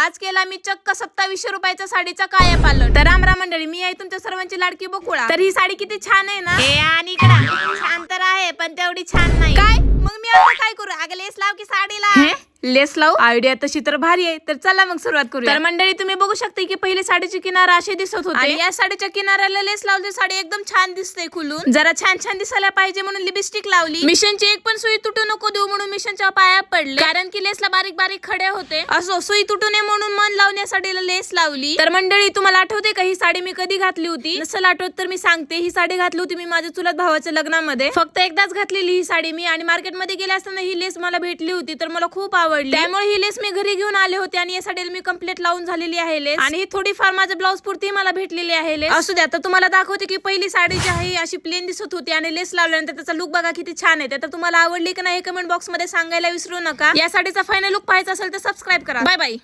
आज केला मी चक्क सत्तावीसशे रुपयाच्या साडीचा काया पालन तर रामराम मंडळी मी आहे तुमच्या सर्वांची लाडकी बकुळा. तर ही साडी किती छान आहे ना? हे आणि इकडं. छान तर आहे पण तेवढी छान नाही. काय? मग मी आता काय करू? अगं लेस लाव की साडीला. लेस लाव. आयडिया तशी तर भारी आहे. तर चला मग सुरुवात करू तर मंडळी तुम्ही बघू शकता की पहिले साडीचे किनारा असे दिसत होते. आणि या साडीच्या किनाऱ्याला लेस लावली साडी एकदम छान दिसते खुलून. जरा छान छान दिसायला पाहिजे म्हणून लिपस्टिक लावली. मिशनची एक पण सुई तुटू नको देऊ म्हणून मिशनच्या पाया पडले. कारण की लेसला बारीक बारीक खडे होते. असो सुई तुटू नये म्हणून मन लावण्यासाठी लेस लावली. तर मंडळी तुम्हाला आठवते का ही साडी मी कधी घातली होती? नसेल आठवत तर मी सांगते. ही साडी घातली होती मी माझ्या चुलत भावाच्या लग्नामध्ये. फक्त एकदाच घातलेली ही साडी मी. आणि मार्केटमध्ये गेले असताना ही लेस मला भेटली होती. तर मला खूप आवडली. त्यामुळे ही लेस मी घरी घेऊन आले होते आणि या साडीला मी कंप्लीट लावून झालेली आहे लेस. आणि ही थोडीफार माझ्या ब्लाऊज पुरती मला भेटलेली आहे लेस. असू द्या तर तुम्हाला दाखवते की पहिली साडी जी आहे अशी प्लेन दिसत होती आणि लेस लावल्यानंतर त्याचा लुक बघा किती छान आहे. तर तुम्हाला आवडली की नाही कमेंट बॉक्समध्ये सांगायला विसरू नका. या साडीचा फायनल लुक पाहायचा असेल तर सबस्क्राईब करा. Bye bye